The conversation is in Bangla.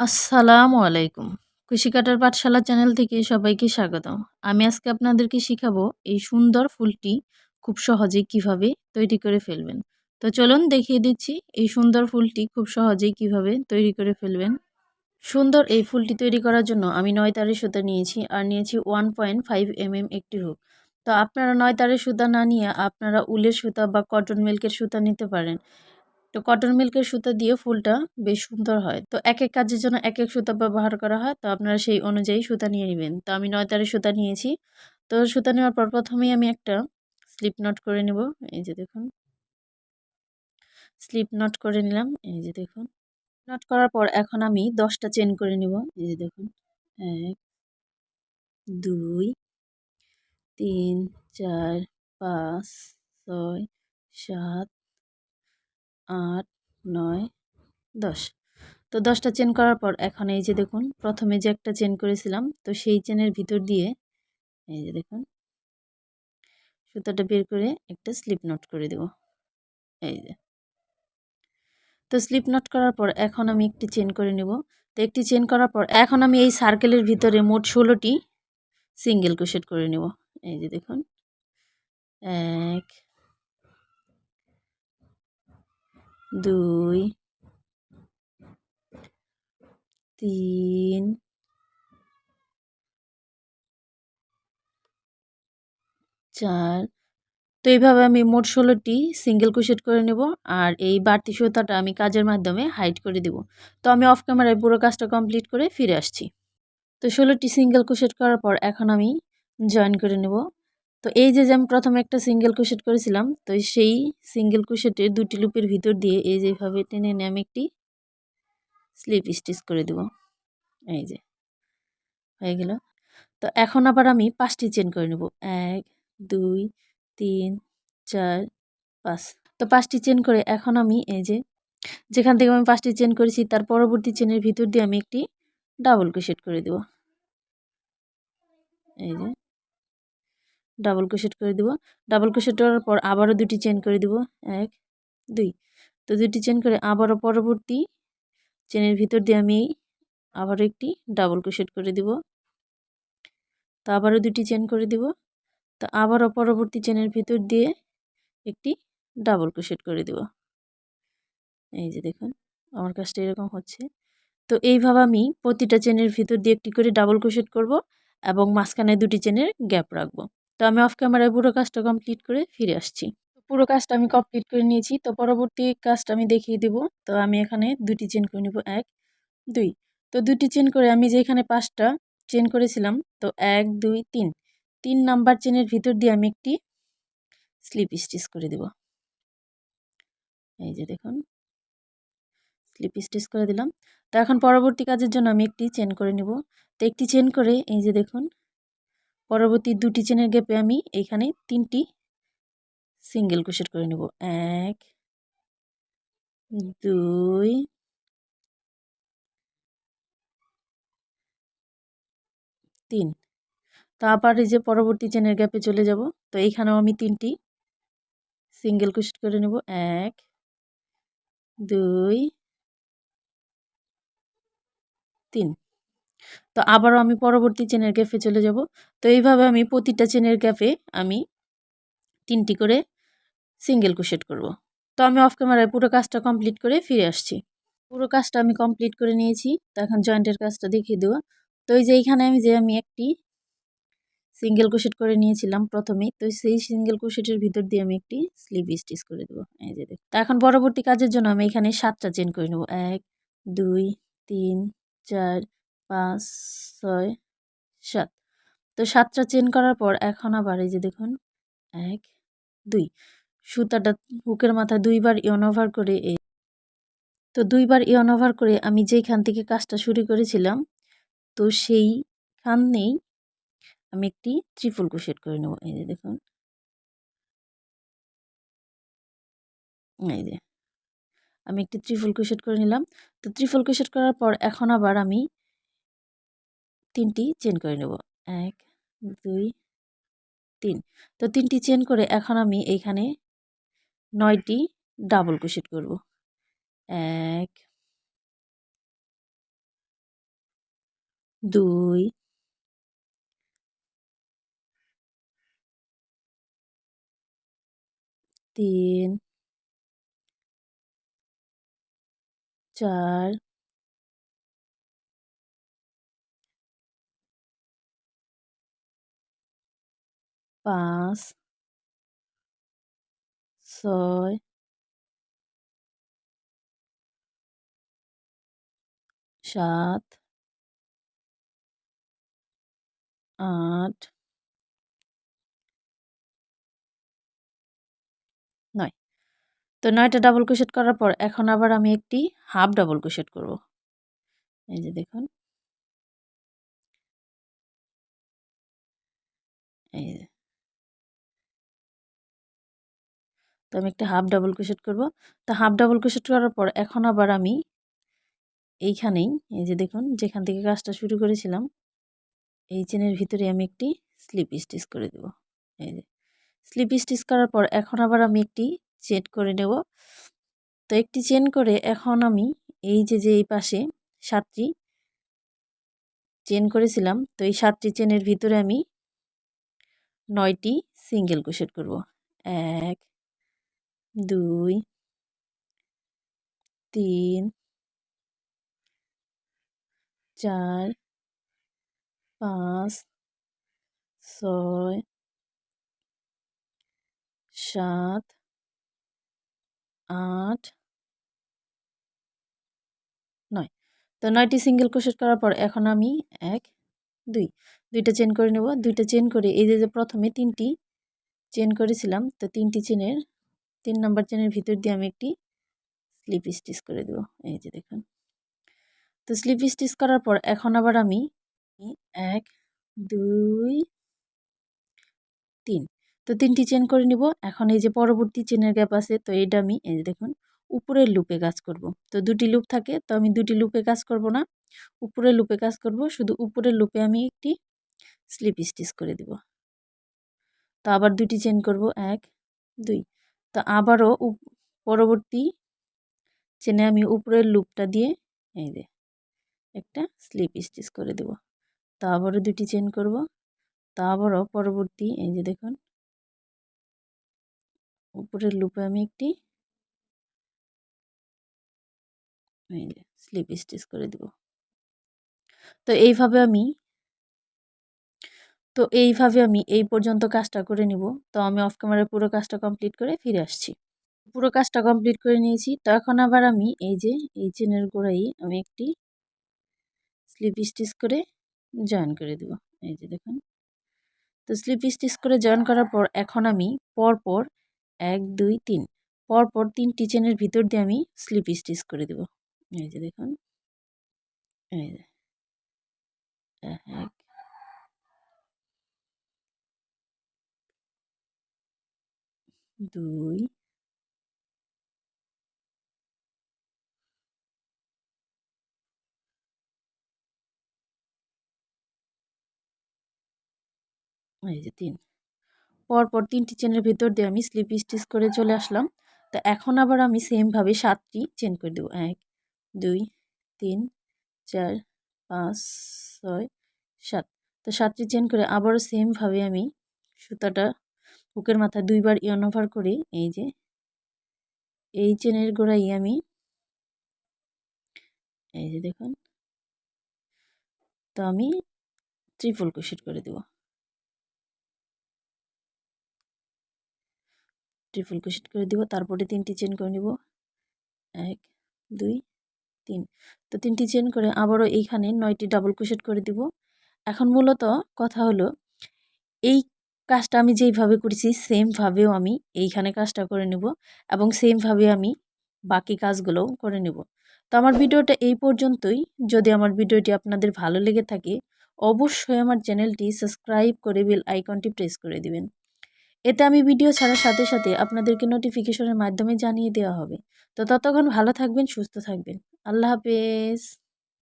আসসালামু আলাইকুম। কুশি কাটার পাঠশালা চ্যানেল থেকে সবাইকে স্বাগত আমি আজকে আপনাদেরকে শিখাবো এই সুন্দর ফুলটি খুব সহজেই কীভাবে তৈরি করে ফেলবেন। তো চলুন দেখিয়ে দিচ্ছি এই সুন্দর ফুলটি খুব সহজেই কীভাবে তৈরি করে ফেলবেন। সুন্দর এই ফুলটি তৈরি করার জন্য আমি নয় তারের সুতা নিয়েছি আর নিয়েছি one point five M M একটি হুক। তো আপনারা নয় তারের সুতা না নিয়ে আপনারা উলের সুতা বা কটন মিল্কের সুতা নিতে পারেন। তো কটন মিল্কের সুতা দিয়ে ফুলটা বেশ সুন্দর হয়। তো এক এক কাজের জন্য এক এক সুতা ব্যবহার করা হয়, তো আপনারা সেই অনুযায়ী সুতা নিয়ে নেবেন। তো আমি নয় তারের সুতা নিয়েছি। তো সুতা নেওয়ার পর প্রথমেই আমি একটা স্লিপ নট করে নেব। এই যে দেখুন। স্লিপ নট করে নিলাম। এই যে দেখুন। নট করার পর এখন আমি দশটা চেন করে নিব। এই যে দেখুন। এক, দুই, তিন, চার, পাঁচ, ছয়, সাত আট, নয়, দশ। তো দশটা চেন করার পর এখন এই যে দেখুন, প্রথমে যে একটা চেন করেছিলাম, তো সেই চেনের ভিতর দিয়ে এই যে দেখুন, সুতাটা বের করে একটা স্লিপ নট করে দেব। এই যে। তো স্লিপ নট করার পর এখন আমি একটি চেন করে নেব। তো একটি চেন করার পর এখন আমি এই সার্কেলের ভিতরে মোট ষোলোটি সিঙ্গেল ক্রোশেট করে নেব। এই যে দেখুন, এক দুই, তিন, চার। তো এইভাবে আমি মোট ষোলোটি সিঙ্গেল কুশেট করে নেব আর এই বাড়তি সুতাটা আমি কাজের মাধ্যমে হাইড করে দেব। তো আমি অফ ক্যামেরায় পুরো কাজটা কমপ্লিট করে ফিরে আসছি। তো ষোলোটি সিঙ্গেল কুশেট করার পর এখন আমি জয়েন করে নেব। তো এই যে আমি প্রথমে একটা সিঙ্গেল কুশেট করেছিলাম, তো সেই সিঙ্গেল কুশেটের দুটি লুপের ভিতর দিয়ে এই যেভাবে টেনে এনে আমি একটি স্লিপ স্টিচ করে দেব। এই যে, হয়ে গেল। তো এখন আবার আমি পাঁচটি চেন করে নেব। এক, দুই, তিন, চার, পাঁচ। তো পাঁচটি চেন করে এখন আমি এই যে যেখান থেকে আমি পাঁচটি চেন করেছি, তার পরবর্তী চেনের ভিতর দিয়ে আমি একটি ডাবল ক্রোশেট করে দেব। এই যে ডাবল ক্রোশেট করে দেব। ডাবল ক্রোশেট করার পর আবারও দুটি চেন করে দেব। এক, দুই। তো দুটি চেন করে আবারও পরবর্তী চেনের ভিতর দিয়ে আমি আবারও একটি ডাবল ক্রোশেট করে দেব। তো আবারও দুটি চেন করে দিব। তো আবারও পরবর্তী চেনের ভিতর দিয়ে একটি ডাবল ক্রোশেট করে দেব। এই যে দেখুন, আমার কাজটা এরকম হচ্ছে। তো এইভাবে আমি প্রতিটা চেনের ভিতর দিয়ে একটি করে ডাবল ক্রোশেট করব এবং মাঝখানে দুটি চেনের গ্যাপ রাখব। তো আমি অফ ক্যামেরায় পুরো কাজটা কমপ্লিট করে ফিরে আসছি। পুরো কাজটা আমি কমপ্লিট করে নিয়েছি। তো পরবর্তী কাজটা আমি দেখিয়ে দেব। তো আমি এখানে দুটি চেন করে নেব। এক, দুই। তো দুটি চেন করে আমি যে এখানে পাঁচটা চেন করেছিলাম, তো এক, দুই, তিন। তিন নাম্বার চেনের ভিতর দিয়ে আমি একটি স্লিপ স্টিচ করে দেব। এই যে দেখুন। স্লিপ স্টিচ করে দিলাম। তো এখন পরবর্তী কাজের জন্য আমি একটি চেন করে নেব। তো একটি চেন করে, এই যে দেখুন পরবর্তী দুটি চেনের গ্যাপে আমি এইখানে তিনটি সিঙ্গেল ক্রোশেট করে নেব। এক, দুই, তিন। তারপর এই যে পরবর্তী চেনের গ্যাপে চলে যাব, তো এইখানেও আমি তিনটি সিঙ্গেল ক্রোশেট করে নেব। এক, দুই, তিন। তো আবারও আমি পরবর্তী চেনের গ্যাপে চলে যাব। তো এইভাবে আমি প্রতিটা চেনের গ্যাপে আমি তিনটি করে সিঙ্গেল ক্রোশেট করব। তো আমি অফ ক্যামেরায় পুরো কাজটা কমপ্লিট করে ফিরে আসছি। পুরো কাজটা আমি কমপ্লিট করে নিয়েছি। তো এখন জয়েন্টের কাজটা দেখিয়ে দেওয়া তো এই যে এইখানে আমি যে আমি একটি সিঙ্গেল ক্রোশেট করে নিয়েছিলাম প্রথমেই, তো সেই সিঙ্গেল ক্রোশেটের ভিতর দিয়ে আমি একটি স্লিভ স্টিচ করে দেবো। এই যে তো এখন পরবর্তী কাজের জন্য আমি এখানে সাতটা চেন করে নেব। এক, দুই, তিন, চার পাঁচ ছয় সাত। তো সাতটা চেন করার পর এখন আবার এই যে দেখুন, এক, দুই। সুতাটা হুকের মাথায় দুইবার ইয়ন ওভার করে এই তো দুইবার ইয়ন ওভার করে আমি যেইখান থেকে কাজটা শুরু করেছিলাম, তো সেইখানেই আমি একটি ত্রিফুল ক্রোশেট করে নেব। এই যে দেখুন। এই যে আমি একটি ত্রিফুল ক্রোশেট করে নিলাম। তো ত্রিফুল ক্রোশেট করার পর এখন আবার আমি তিনটি চেন করে নেব। এক, দুই, তিন। তো তিনটি চেন করে এখন আমি এইখানে নয়টি ডাবল ক্রোশেট করব। এক, দুই, তিন, চার পাঁচ ছয় সাত আট নয়। তো নয়টা ডাবল ক্রোশেট করার পর এখন আবার আমি একটি হাফ ডাবল ক্রোশেট করব। এই যে দেখুন। এই তো আমি একটা হাফ ডাবল ক্রোশেট করব। তো হাফ ডাবল ক্রোশেট করার পর এখন আবার আমি এইখানেই, এই যে দেখুন, যেখান থেকে কাজটা শুরু করেছিলাম, এই চেনের ভিতরে আমি একটি স্লিপ স্টিচ করে দেব। এই যে স্লিপ স্টিচ করার পর এখন আবার আমি একটি চেন করে নেব। তো একটি চেন করে এখন আমি এই যে যে এই পাশে সাতটি চেন করেছিলাম, তো এই সাতটি চেনের ভিতরে আমি নয়টি সিঙ্গেল ক্রোশেট করব। এক দুই, তিন, চার, পাঁচ, ছয়, সাত, আট, নয়। তো নয়টি সিঙ্গেল ক্রোশেট করার পর এখন আমি এক, দুই। দুইটা চেন করে নেব। দুইটা চেন করে এই যে যে প্রথমে তিনটি চেন করেছিলাম, তো তিনটি চেনের তিন নম্বর চেনের ভিতর দিয়ে আমি একটি স্লিপ স্টিচ করে দেব। এই যে দেখুন। তো স্লিপ স্টিচ করার পর এখন আবার আমি এক, দুই, তিন। তো তিনটি চেন করে নিব। এখন এই যে পরবর্তী চেনের গ্যাপ আছে, তো এটা আমি এই যে দেখুন, উপরের লুপে কাজ করব। তো দুটি লুপ থাকে, তো আমি দুটি লুপে কাজ করব না। উপরের লুপে কাজ করব, শুধু উপরের লুপে আমি একটি স্লিপ স্টিচ করে দেব। তো আবার দুটি চেন করব, এক, দুই। তো আবারও পরবর্তী চেনে আমি উপরের লুপটা দিয়ে এই যে একটা স্লিপ স্টিচ করে দেব। তা আবারও দুটি চেন করব। তা আবারও পরবর্তী এই যে দেখুন, উপরের লুপে আমি একটি স্লিপ স্টিচ করে দেব। তো এইভাবে আমি তো এইভাবে আমি এই পর্যন্ত কাজটা করে নিব। তো আমি অফ ক্যামেরায় পুরো কাজটা কমপ্লিট করে ফিরে আসছি। পুরো কাজটা কমপ্লিট করে নিয়েছি। তো এখন আবার আমি এই যে, এই চেনের গোড়াই আমি একটি স্লিপ স্টিচ করে জয়েন করে দেব। এই যে দেখুন। তো স্লিপ স্টিচ করে জয়েন করার পর এখন আমি পরপর এক, দুই, তিন, পরপর তিনটি চেনের ভিতর দিয়ে আমি স্লিপ স্টিচ করে দেব। এই যে দেখুন। এই যে। এক দুই এই যে তিন। পরপর তিনটি চেনের ভিতর দিয়ে আমি স্লিপ স্টিচ করে চলে আসলাম। তো এখন আবার আমি সেমভাবে সাতটি চেন করে দেবো। এক, দুই, তিন, চার, পাঁচ, ছয়, সাত। তো সাতটি চেন করে আবারও সেমভাবে আমি সুতাটা বুকের মাথায় দুইবার ইয়ন ওভার করে, এই যে। এই চেনের গোড়াই আমি, এই যে দেখুন। তো আমি ত্রিপল কুশিট করে দেবো। ট্রিপল ক্রোশেট করে দিব, তারপরে তিনটি চেন করে নিব। এক, দুই, তিন। তো তিনটি চেন করে আবারও এইখানে নয়টি ডাবল ক্রোশেট করে দিব। এখন মূলত কথা হলো, এই কাজটা আমি যেইভাবে করেছি, সেমভাবেও আমি এইখানে কাজটা করে নেব এবং সেমভাবে আমি বাকি কাজগুলোও করে নেব। তো আমার ভিডিওটা এই পর্যন্তই। যদি আমার ভিডিওটি আপনাদের ভালো লেগে থাকে, অবশ্যই আমার চ্যানেলটি সাবস্ক্রাইব করে বেল আইকনটি প্রেস করে দিবেন। এতে আমি ভিডিও ছাড়ার সাথে সাথে আপনাদেরকে নোটিফিকেশনের মাধ্যমে জানিয়ে দেওয়া হবে। তো ততক্ষণ ভালো থাকবেন, সুস্থ থাকবেন। আল্লাহ হাফেজ।